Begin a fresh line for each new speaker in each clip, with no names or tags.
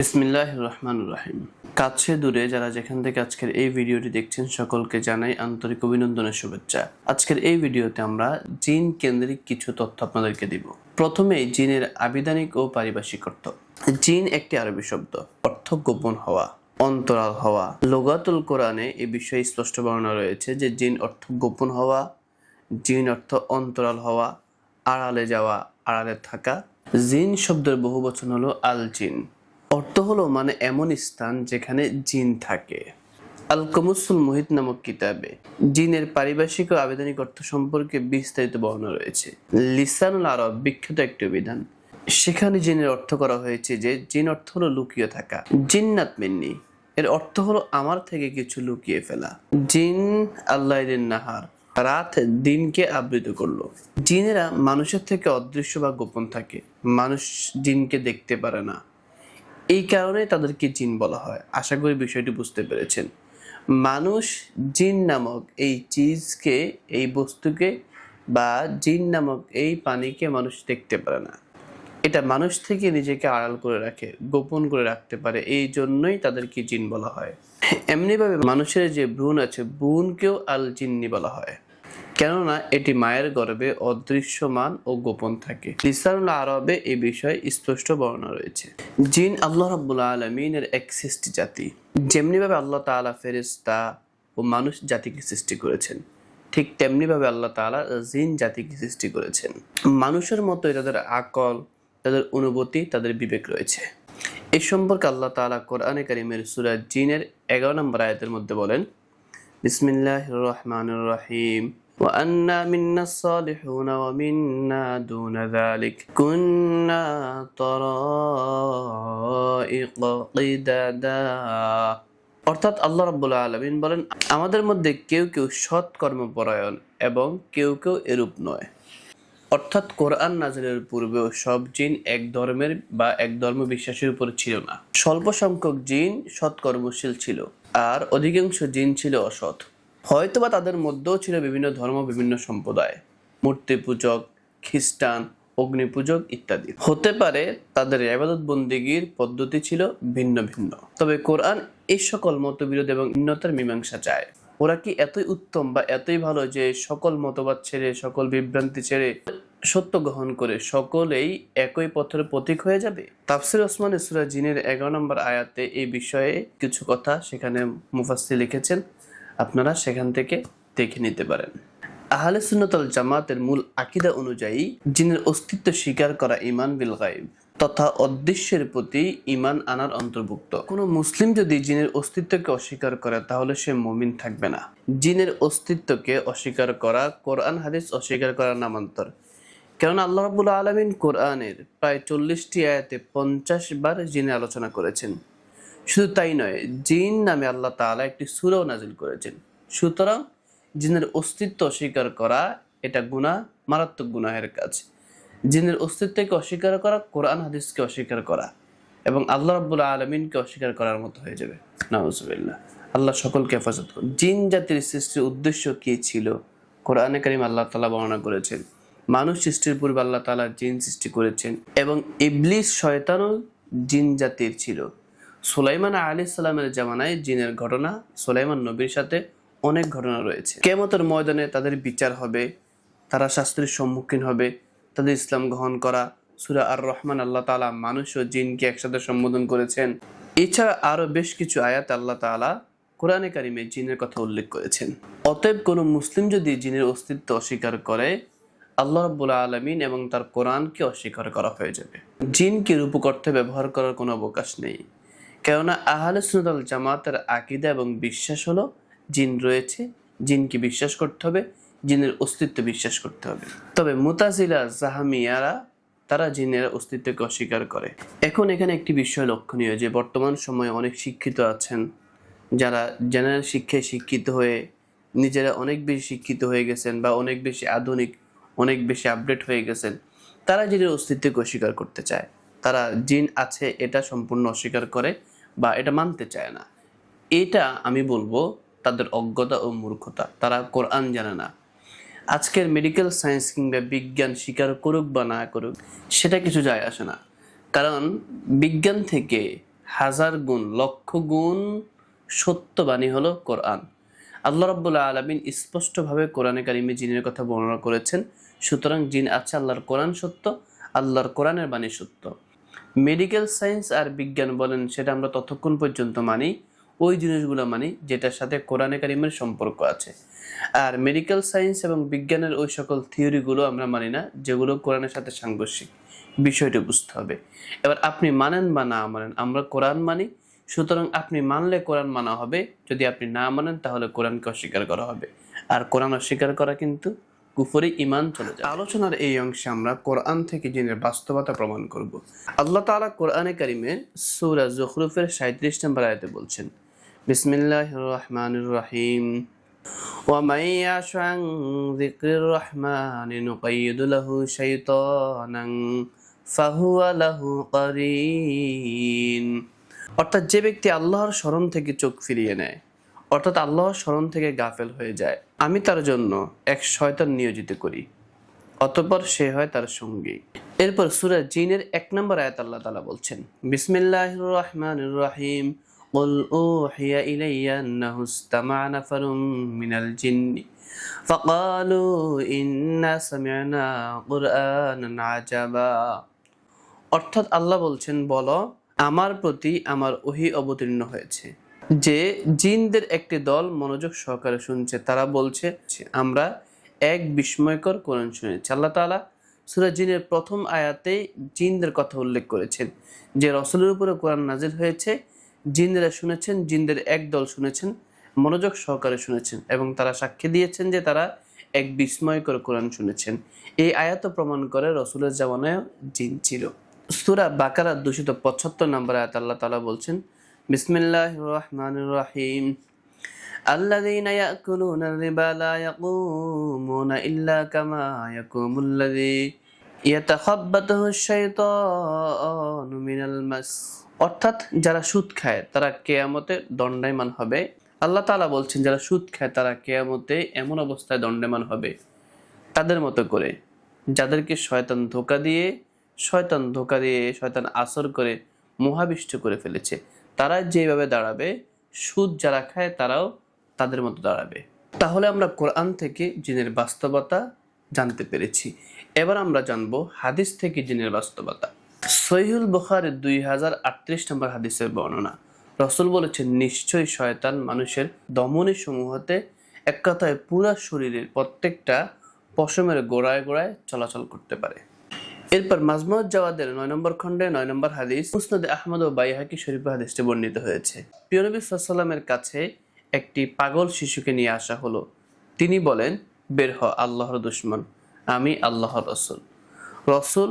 বিসমিল্লাহ রহমান রাহিম। কাছে দূরে যারা যেখান থেকে আজকের এই ভিডিওটি দেখছেন, সকলকে জানাই আন্তরিক অভিনন্দনের শুভেচ্ছা। আজকের এই ভিডিওতে আমরা জিন কেন্দ্রিক কিছু তথ্য আপনাদেরকে দিব। প্রথমেই জিনের আবিধানিক ও পারিভাষিক অর্থ জিন একটি আরবি শব্দ, অর্থ গোপন হওয়া, অন্তরাল হওয়া। লোগাতুল কোরআনে এ বিষয়ে স্পষ্ট বর্ণনা রয়েছে যে জিন অর্থ গোপন হওয়া, জিন অর্থ অন্তরাল হওয়া, আড়ালে যাওয়া, আড়ালে থাকা। জিন শব্দের বহু বচন হলো আল জিন। অর্থ হলো মানে এমন স্থান যেখানে জিন থাকে। আল কমুসুল মোহিত নামক কিতাবে জিনের পারিভাষিক ও আবেদনিক অর্থ সম্পর্কে বিস্তারিত বর্ণনা রয়েছে। লিসানুল আরব বিখ্যাত একটি অভিধান। সেখানে জিনের অর্থ করা হয়েছে যে, জিন অর্থ হলো লুকিয়ে থাকা। জিন্নাত মিন্নি। এর অর্থ হলো আমার থেকে কিছু লুকিয়ে ফেলা। জিন আল্লাহ নাহার। রাত দিনকে আবৃত করল। জিনেরা মানুষের থেকে অদৃশ্য বা গোপন থাকে। মানুষ জিনকে দেখতে পারে না। এই কারণে তাদেরকে জিন বলা হয়। আশা করি বিষয়টি বুঝতে পেরেছেন। মানুষ জিন নামক এই চিজকে, এই বস্তুকে বা জিন নামক এই পানিকে মানুষ দেখতে পারে না। এটা মানুষ থেকে নিজেকে আড়াল করে রাখে, গোপন করে রাখতে পারে। এই জন্যই তাদেরকে জিন বলা হয়। এমনিভাবে মানুষের যে ভ্রূণ আছে, ভ্রূণকেও আল জিন্নি বলা হয়। কেননা এটি মায়ের গর্ভে অদৃশ্যমান ও গোপন থাকে। লিসানুল আরবে এই বিষয়ে স্পষ্ট বর্ণনা রয়েছে। জিন আল্লাহ রাব্বুল আলমিনের এক সৃষ্টি জাতি। যেমনিভাবে আল্লাহ তাআলা ফেরেশতা ও মানুষ জাতিকে সৃষ্টি করেছেন, ঠিক তেমনিভাবে আল্লাহ তাআলা জিন জাতিকে সৃষ্টি করেছেন। মানুষের মতোই তাদের আকল, তাদের অনুভূতি, তাদের বিবেক রয়েছে। এই সম্পর্কে আল্লাহ তাআলা কোরআনে কারিমের সূরা জিনের এগারো নম্বর আয়াতের মধ্যে বলেন বিসমিল্লাহ রহমান রহিম। وأنا منا الصالحون ومنا دون ذلك كنا طرائق قددا অর্থাৎ আল্লাহ রাব্বুল আলামিন বলেন আমাদের মধ্যে কেউ কেউ সৎ কর্মপরায়ণ এবং কেউ কেউ এরূপ নয় অর্থাৎ কোরআন নাজিলের পূর্বেও সব জিন এক ধর্মের বা এক ধর্ম বিশ্বাসের উপর ছিল না স্বল্প সংখ্যক জিন সৎ কর্মশীল ছিল আর অধিকাংশ জিন ছিল অসৎ হয়তোবা তাদের মধ্যেও ছিল বিভিন্ন ধর্ম, বিভিন্ন সম্প্রদায়। মূর্তি পূজক, খ্রিস্টান অগ্নি পূজক ইত্যাদি। হতে পারে তাদের আবাদত বন্দিগির পদ্ধতি ছিল ভিন্ন ভিন্ন। তবে কোরআন এই সকল মতবিরোধ এবং ভিন্নতার মীমাংসা চায়। ওরা কি এতই উত্তম বা এতই ভালো যে সকল মতবাদ ছেড়ে, সকল বিভ্রান্তি ছেড়ে সত্য গ্রহণ করে সকলেই একই পথের প্রতীক হয়ে যাবে? তাফসির ওসমান ইসরা জিনের এগারো নম্বর আয়াতে এই বিষয়ে কিছু কথা সেখানে মুফাসসি লিখেছেন। আপনারা সেখান থেকে দেখে নিতে পারেন। আহলে সুন্নতল জামাতের মূল আকিদা অনুযায়ী জিনের অস্তিত্ব স্বীকার করা ইমান বিল গাইব তথা অদৃশ্যের প্রতি ইমান আনার অন্তর্ভুক্ত। কোনো মুসলিম যদি জিনের অস্তিত্বকে অস্বীকার করে, তাহলে সে মুমিন থাকবে না। জিনের অস্তিত্বকে অস্বীকার করা, কোরআন, হাদিস অস্বীকার করার নামান্তর। কেননা আল্লাহ আলমিন কোরআনের প্রায় চল্লিশটি আয়াতে পঞ্চাশ বার জিনে আলোচনা করেছেন। শুধু তাই নয়, জিন নামে আল্লাহ তাআলা একটি সুরাও নাজিল করেছেন। সুতরাং জিনের অস্তিত্ব অস্বীকার করা, এটা গুনাহ, মারাত্মক গুনাহের কাজ। জিনের অস্তিত্বকে অস্বীকার করা, কোরআন, হাদিসকে অস্বীকার করা এবং আল্লাহ রাব্বুল আলমিনকে অস্বীকার করার মতো হয়ে যাবে। নাউজুবিল্লাহ। আল্লাহ সকলকে হেফাজত করুন। জিন জাতির সৃষ্টির উদ্দেশ্য কি ছিল? কোরআনে কারিম আল্লাহ তালা বর্ণনা করেছেন, মানুষ সৃষ্টির পূর্বে আল্লাহ তাআলা জিন সৃষ্টি করেছেন এবং ইবলিস, শয়তানও জিন জাতির ছিল। সুলাইমান আলী সালামের জামানায় জিনের ঘটনা, সুলাইমান নবীর সাথে অনেক ঘটনা রয়েছে। কেমতের ময়দানে তাদের বিচার হবে, তারা শাস্ত্রের সম্মুখীন হবে, তাদের ইসলাম গ্রহণ করা, সুরা আর রহমান আল্লাহ তাআলা মানুষ ও জিনকে একসাথে সম্বোধন করেছেন। এছাড়া আরও বেশ কিছু আয়াত আল্লাহ তাআলা কোরআনে কারিমে জিনের কথা উল্লেখ করেছেন। অতএব কোনো মুসলিম যদি জিনের অস্তিত্ব অস্বীকার করে, আল্লাহ রাব্বুল আলমিন এবং তার কোরআনকে অস্বীকার করা হয়ে যাবে। জিনকে রূপকর্থে ব্যবহার করার কোনো অবকাশ নেই। কেননা আহলে সুনতাল জামাতের আকিদা এবং বিশ্বাস হলো জিন রয়েছে, জিনকে বিশ্বাস করতে হবে, জিনের অস্তিত্ব বিশ্বাস করতে হবে। তবে মুতাজিলা, জাহামিয়ারা, তারা জিনের অস্তিত্বকে অস্বীকার করে। এখন এখানে একটি বিষয় লক্ষণীয় যে বর্তমান সময়ে অনেক শিক্ষিত আছেন, যারা জেনারেল শিক্ষায় শিক্ষিত হয়ে নিজেরা অনেক বেশি শিক্ষিত হয়ে গেছেন বা অনেক বেশি আধুনিক, অনেক বেশি আপডেট হয়ে গেছেন, তারা জিনের অস্তিত্বকে অস্বীকার করতে চায়। তারা জিন আছে, এটা সম্পূর্ণ অস্বীকার করে। বা এটা মানতে চায় না। এটা আমি বলব তাদের অজ্ঞতা ও মূর্খতা। তারা কোরআন জানে না। আজকের মেডিকেল সায়েন্স কিংবা বিজ্ঞান স্বীকার করুক বা না করুক, সেটা কিছু যায় আসে না। কারণ বিজ্ঞান থেকে হাজার গুণ, লক্ষ গুণ সত্যবাণী হলো কোরআন। আল্লাহ রব্বুল্লাহ আলমিন স্পষ্টভাবে কোরআনে কারিমে জিনের কথা বর্ণনা করেছেন, সুতরাং জিন আছে আল্লাহর কোরআন সত্য, আল্লাহর কোরআনের বাণী সত্য। মেডিকেল সায়েন্স আর বিজ্ঞান বলেন সেটা আমরা ততক্ষণ পর্যন্ত মানি, ওই জিনিসগুলো মানি যেটার সাথে কোরআনে কারিমের সম্পর্ক আছে। আর মেডিকেল সায়েন্স এবং বিজ্ঞানের ওই সকল থিওরিগুলো আমরা মানি না, যেগুলো কোরআনের সাথে সাংঘর্ষিক। বিষয়টি বুঝতে হবে। এবার আপনি মানেন বা না মানেন, আমরা কোরআন মানি, সুতরাং আপনি মানলে কোরআন মানা হবে, যদি আপনি না মানেন তাহলে কোরআনকে অস্বীকার করা হবে। আর কোরআন অস্বীকার করা কিন্তু কুফরি ইমান চলে যায় আলোচনার এই অংশে আমরা কোরআন থেকে জিনের বাস্তবতা প্রমাণ করব আল্লাহ তাআলা কোরআনে কারিমে সূরা জুখরুফের 37 নম্বর আয়াতে বলছেন বিসমিল্লাহির রহমানির রহিম ومن يعش عن ذكر الرحمن نقيد له شيطانا فهو له قرين অর্থাৎ যে ব্যক্তি আল্লাহর স্মরণ থেকে চোখ ফিরিয়ে নেয় অর্থাৎ আল্লাহর স্মরণ থেকে গাফেল হয়ে যায় আমি তার জন্য এক শয়তান নিয়োজিত করি অতঃপর সে হয় তার সঙ্গী এরপর সুরা জিনের এক নম্বর আয়াত আল্লাহ তালা বলছেন বিসমিল্লাহ রহমান রহিম قل أوحي إلي أنه استمع نفر من الجن فقالوا إنا سمعنا قرآنا عجبا অর্থাৎ আল্লাহ বলছেন বলো আমার প্রতি আমার ওহি অবতীর্ণ হয়েছে যে জিনদের একটি দল মনোযোগ সহকারে শুনছে, তারা বলছে আমরা এক বিস্ময়কর কোরআন শুনেছি। আল্লাহ তালা সূরা জিনের প্রথম আয়াতে জিনদের কথা উল্লেখ করেছেন যে রসুলের উপরে কোরআন নাজির হয়েছে, জিনরা শুনেছেন, জিনদের এক দল শুনেছেন, মনোযোগ সহকারে শুনেছেন এবং তারা সাক্ষী দিয়েছেন যে তারা এক বিস্ময়কর কোরআন শুনেছেন। এই আয়াত প্রমাণ করে রসুলের জামানায় জিন ছিল। সুরা বাকারা দুশত পঁচাত্তর নম্বর আয়াত আল্লাহ তালা বলছেন বিসমিল্লাহ রহমান রহিম الذين يأكلون الربا لا يقومون إلا كما يقوم الذي يتخبطه الشيطان من المس অর্থাৎ যারা সুদ খায় তারা কেয়ামতে দণ্ডায়মান হবে আল্লাহ তাআলা বলছেন যারা সুদ খায় তারা কেয়ামতে এমন অবস্থায় দণ্ডায়মান হবে তাদের মতো করে যাদেরকে শয়তান ধোকা দিয়ে শয়তান ধোকা দিয়ে শয়তান আসর করে মোহাবিষ্ট করে ফেলেছে তারা যেভাবে দাঁড়াবে, সুদ যারা খায় তারাও তাদের মতো দাঁড়াবে। তাহলে আমরা কোরআন থেকে জিনের বাস্তবতা জানতে পেরেছি। এবার আমরা জানব হাদিস থেকে জিনের বাস্তবতা। সহিহুল বুখারের দুই হাজার আটত্রিশ নম্বর হাদিসের বর্ণনা। রসুল বলেছেন, নিশ্চয়ই শয়তান মানুষের দমনী সমূহতে এক কথায় পুরা শরীরের প্রত্যেকটা পশমের গোড়ায় গোড়ায় চলাচল করতে পারে। এরপর মাজমুদ জাওয়াদের নয় নম্বর খণ্ডে নয় নম্বর হাদিস মুসনদে আহমদ ও বাইহাকি শরীফ হাদিসটি বর্ণিত হয়েছে। প্রিয় নবী সাল্লামের কাছে একটি পাগল শিশুকে নিয়ে আসা হলো। তিনি বলেন, বের হ, আল্লাহর দুশ্মন, আমি আল্লাহর রসুল। রসুল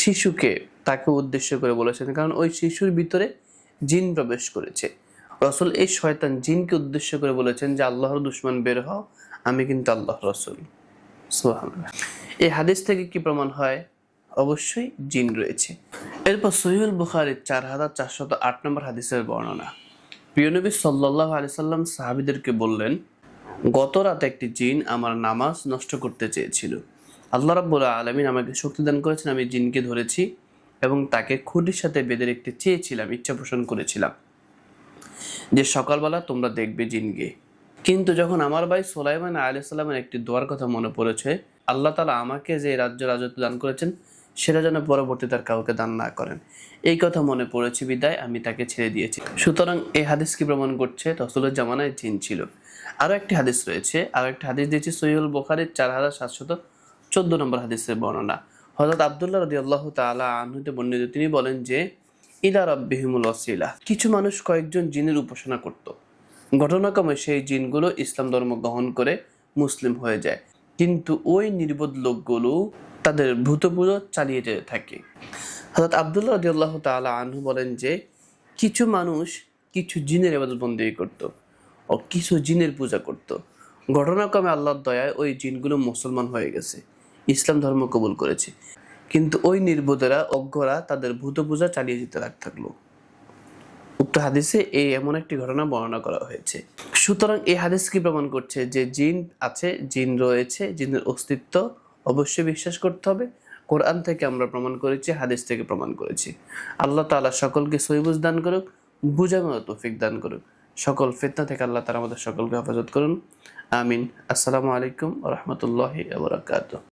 শিশুকে তাকে উদ্দেশ্য করে বলেছেন, কারণ ওই শিশুর ভিতরে জিন প্রবেশ করেছে। রসুল এই শয়তান জিনকে উদ্দেশ্য করে বলেছেন যে, আল্লাহর দুশ্মন, বের হও আমি কিন্তু আল্লাহ রসুল। এই হাদিস থেকে কি প্রমাণ হয়? অবশ্যই জিন রয়েছে। এরপর সহিউল বুখারির চার হাজার চারশত আট নম্বর হাদিসের বর্ণনা। প্রিয় নবী সাল্লাহ আলি সাল্লাম সাহাবিদেরকে বললেন, গত রাতে একটি জিন আমার নামাজ নষ্ট করতে চেয়েছিল। আল্লাহ রাব্বুল আলমিন আমাকে শক্তি দান করেছেন, আমি জিনকে ধরেছি এবং তাকে খুঁটির সাথে বেঁধে রেখতে চেয়েছিলাম, ইচ্ছা পোষণ করেছিলাম। যে সকালবেলা তোমরা দেখবে জিনকে। কিন্তু যখন আমার ভাই সোলাইমান আলাইসাল্লামের একটি দোয়ার কথা মনে পড়েছে, আল্লাহ তালা আমাকে যে রাজ্য রাজত্ব দান করেছেন সেটা যেন পরবর্তী তার কাউকে দান না করেন। এই কথা মনে পড়েছে বিদায়, আমি তাকে ছেড়ে দিয়েছি। সুতরাং এই হাদিস কি প্রমাণ করছে? রসুলের জামানায় জিন ছিল। আরও একটি হাদিস রয়েছে, আরও একটি হাদিস দিয়েছি সহিউল বোখারির চার হাজার সাতশত চোদ্দ নম্বর হাদিসের বর্ণনা। হজরত আবদুল্লাহ রদি আল্লাহ তালা আনহুতে বর্ণিত, তিনি বলেন যে, ইলা রব্বিহিমুল ওসিলা কিছু মানুষ কয়েকজন জিনের উপাসনা করত। ঘটনাক্রমে সেই জিনগুলো ইসলাম ধর্ম গ্রহণ করে মুসলিম হয়ে যায়। কিন্তু ওই নির্বোধ লোকগুলো তাদের ভূত পুজো চালিয়ে যেতে থাকে। হজরত আবদুল্লাহ রদি আল্লাহ তালা আনহু বলেন যে, কিছু মানুষ কিছু জিনের এবাদত বন্দী করত ও কিছু জিনের পূজা করত। ঘটনাক্রমে আল্লাহর দয়ায় ওই জিনগুলো মুসলমান হয়ে গেছে। ইসলাম ধর্ম কবুল করেছে। কিন্তু ওই নির্বোধেরা, অজ্ঞরা তাদের ভূত পূজা চালিয়ে যেতে লাগ থাকল। উক্ত হাদিসে এই এমন একটি ঘটনা বর্ণনা করা হয়েছে। সুতরাং এই হাদিস কি প্রমাণ করছে যে জিন আছে, জিন রয়েছে, জিনের অস্তিত্ব অবশ্যই বিশ্বাস করতে হবে। কোরআন থেকে আমরা প্রমাণ করেছি, হাদিস থেকে প্রমাণ করেছি। আল্লাহ তালা সকলকে সৈবুজ দান করুক, বুঝানোর তৌফিক দান করুক। সকল ফিতনা থেকে আল্লাহ তালা আমাদের সকলকে হেফাজত করুন। আমিন। আসসালামু আলাইকুম রহমতুল্লাহ রহমতুল্লাহি